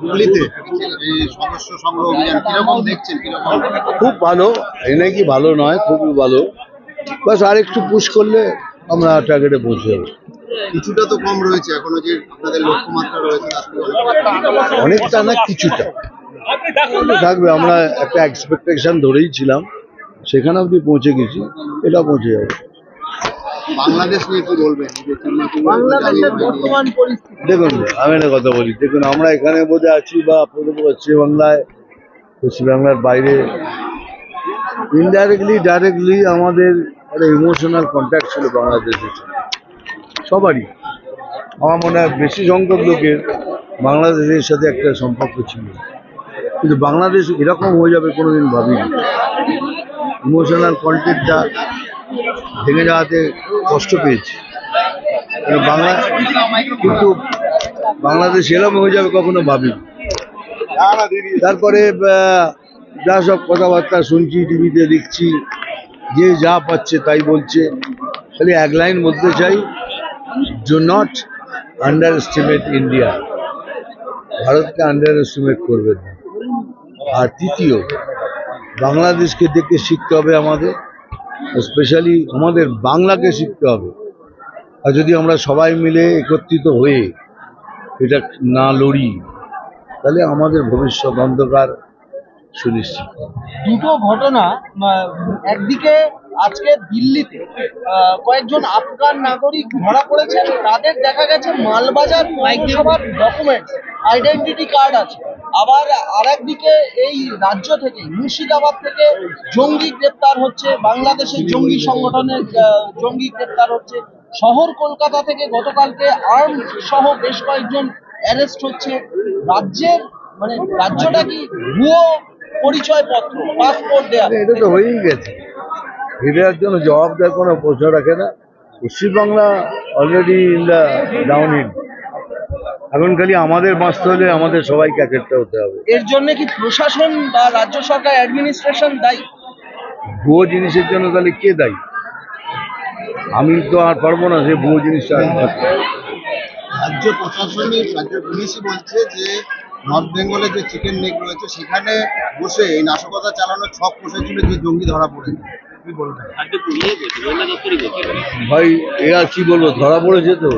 হুগলিতে? এই সদস্য সংগ্রহ অভিযান কীরকম দেখছেন কীরকম? খুব ভালো এনে কি ভালো নয় খুবই ভালো। বাস আর একটু পুশ করলে আমরা টার্গেটে পৌঁছে যাব। কিছুটা তো কম রয়েছে এখনও যে আপনাদের লক্ষ্যমাত্রা রয়েছে। অনেকটা না কিছুটা। থাকবে আমরা একটা এক্সপেকটেশন ধরেই ছিলাম সেখানে অবধি পৌঁছে গেছি এটা পৌঁছে যাব। বাংলাদেশ নিয়ে কি বলবেন? বাংলাদেশের বর্তমান পরিস্থিতি। দেখুন আমি একটা কথা বলি। দেখুন আমরা এখানে বোধে আছি বা পশ্চিমবাংলায় পশ্চিমবাংলার বাইরে। ইনডাইরেক্টলি ডাইরেক্টলি আমাদের একটা ইমোশনাল কন্ট্যাক্ট ছিল বাংলাদেশের সাথে সবারই। আমার মনে হয় বেশি সংখ্যক লোকের বাংলাদেশের সাথে একটা সম্পর্ক ছিল। কিন্তু বাংলাদেশ এরকম হয়ে যাবে কোনোদিন ভাবিনি। ইমোশনাল কন্ট্যাক্টটা ভেঙে যাওয়াতে কষ্ট পেয়েছি। বাংলা কিন্তু বাংলাদেশ এরকম হয়ে যাবে কখনো ভাবি তারপরে যা সব কথাবার্তা শুনছি, টিভিতে দেখছি, যে যা পাচ্ছে তাই বলছে। খালি এক লাইন বলতে চাই do not underestimate India ভারতকে আন্ডার এস্টিমেট করবেন না। আর তৃতীয়, বাংলাদেশকে দেখে শিখতে হবে আমাদের স্পেশালি আমাদের বাংলাকে শিখতে হবে। আর যদি আমরা সবাই মিলে একত্রিত হয়ে এটা না লড়ি, তাহলে আমাদের ভবিষ্যৎ অন্ধকার সুনিশ্চিত দুটো ঘটনা একদিকে আজকে দিল্লিতে কয়েকজন আফগান নাগরিক ধরা পড়েছেন, তাদের দেখা গেছে মালবাজার পৌরসভার ডকুমেন্টস আইডেন্টিটি কার্ড আছে। আবার আরেকদিকে এই রাজ্য থেকে, মুর্শিদাবাদ থেকে জঙ্গি গ্রেপ্তার হচ্ছে, বাংলাদেশের জঙ্গি সংগঠনের জঙ্গি গ্রেপ্তার হচ্ছে। শহর কলকাতা থেকে গতকালকে আর্ম সহ বেশ কয়েকজন অ্যারেস্ট হচ্ছে। রাজ্যের মানে রাজ্যটা কি ভুয়ো পরিচয়পত্র, পাসপোর্ট দেয়া? এটা তো হয়েই গেছে। এটার জন্য জবাব দেওয়ার কোনো প্রশ্ন রাখে না। Paschimbangla already in the downhill এখন খালি আমাদের বাঁচতে হলে আমাদের সবাইকে একটা হতে হবে। এর জন্য কি প্রশাসন বা রাজ্য সরকার অ্যাডমিনিস্ট্রেশন দায়ী? ভুয়ো জিনিসের জন্য তাহলে কে দায়ী? আমি তো আর পারব না সে ভুয়ো জিনিসটা রাজ্য প্রশাসনিক রাজ্য পুলিশই বলছে যে নর্থ বেঙ্গলে যে চিকেন নেক রয়েছে সেখানে বসে এই নাশকতা চালানোর ছক কষেছিল যে জঙ্গি ধরা বলবেন? ভাই এ আর কি বলব ধরা পড়েছে তো?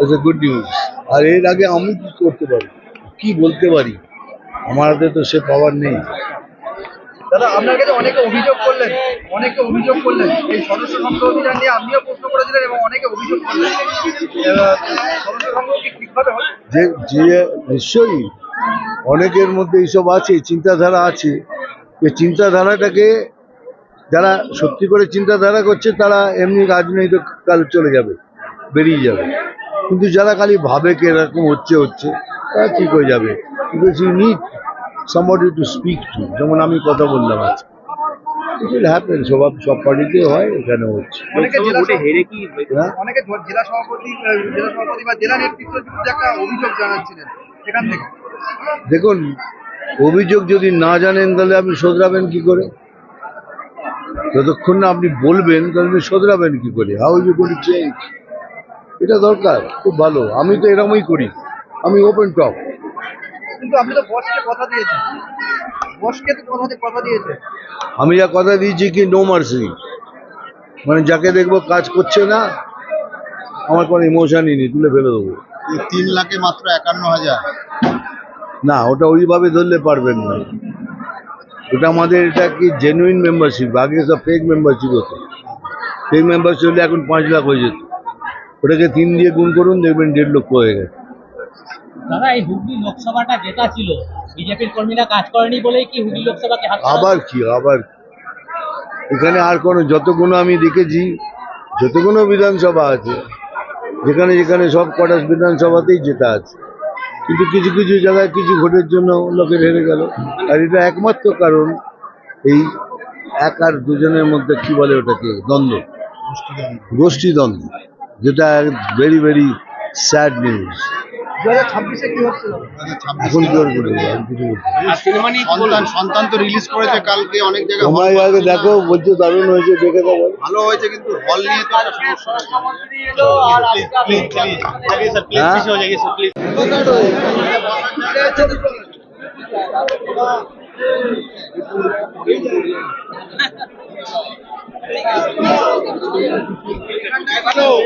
ইটস এ গুড নিউজ আর এর আগে আমি কি করতে পারি? কি বলতে পারি? আমার হাতে তো সে পাওয়ার নেই। দাদা আপনার কাছে অনেকে অভিযোগ করলেন অনেকে অভিযোগ করলেন। এই সদস্য সংখ্যা অভিযান নিয়ে আপনিও প্রশ্ন করেছিলেন এবং অনেকে অভিযোগ করলেন। সদস্য সংখ্যা কি ঠিকভাবে হয় যে যে নিশ্চয়ই অনেকের মধ্যে এইসব আছে চিন্তাধারা আছে। যে চিন্তাধারাটাকে যারা সত্যি করে চিন্তাধারা করছে তারা এমনি রাজনৈতিক কাল চলে যাবে বেরিয়ে যাবে। কিন্তু যারা খালি ভাবে কি এরকম হচ্ছে হচ্ছে তারা ঠিক হয়ে যাবে। Because you need somebody to speak to যেমন আমি কথা বললাম আজকে। ইট উইল হ্যাপেন সব সব পার্টিতে হয় এখানে হচ্ছে। অনেকে জেলা সভাপতি জেলা সভাপতি আহ, জেলা সভাপতি বা জেলা নেতৃত্বের একটা অভিযোগ জানাচ্ছিলেন সেখান থেকে। দেখুন অভিযোগ যদি না জানেন তাহলে আপনি শোধরাবেন কি করে? যতক্ষণ না আপনি বলবেন তাহলে আপনি শোধরাবেন কি করে? হাউ ইউ গোটি চেঞ্জ এটা দরকার খুব ভালো। আমি তো এরকমই করি। আমি ওপেন টপ কিন্তু আপনি তো বসকে কথা দিয়েছেন। বসকে তো কথা কথা দিয়েছে আমি যা কথা দিয়েছি কি নো মার্সি মানে যাকে দেখব কাজ করছে না আমার কোনো ইমোশনই নেই তুলে ফেলে দেবো। এই তিন লাখে মাত্র একান্ন হাজার। না ওটা ওইভাবে ধরলে পারবেন না। ওটা আমাদের এটা কি জেনুইন মেম্বারশিপ আগে সব ফেক মেম্বারশিপ হতো। ফেক মেম্বারশিপ হলে এখন পাঁচ লাখ হয়ে যেত। ওটাকে তিন দিয়ে গুণ করুন দেখবেন দেড় লক্ষ হয়ে গেছে। দাদা এই হুগলি লোকসভাটা যেটা ছিল বিজেপির কর্মীরা কাজ করেনি বলেই কি হুগলি লোকসভাকে আবার কি আবার এখানে আর কোনো যতগুলো আমি দেখেছি যতগুলো বিধানসভা আছে যেখানে যেখানে সব কটা বিধানসভাতেই জেতা আছে। কিন্তু কিছু কিছু জায়গায় কিছু ভোটের জন্য লোকের হেরে গেল। আর এটা একমাত্র কারণ এই এক আর দুজনের মধ্যে কি বলে ওটাকে দ্বন্দ্ব। গোষ্ঠী দ্বন্দ্ব যেটা ভেরি ভেরি স্যাড নিউজ ছাব্বিশে কি হচ্ছে এখন কি করে বলব? আমি কিছু বলতে পারব না। সন্তান সন্তান তো রিলিজ করেছে কালকে অনেক জায়গায়। তোমরা আগে দেখো বলছো দারুণ হয়েছে দেখে দেবো ভালো হয়েছে কিন্তু হল নিয়ে তো একটা সমস্যা হ্যাঁ দাও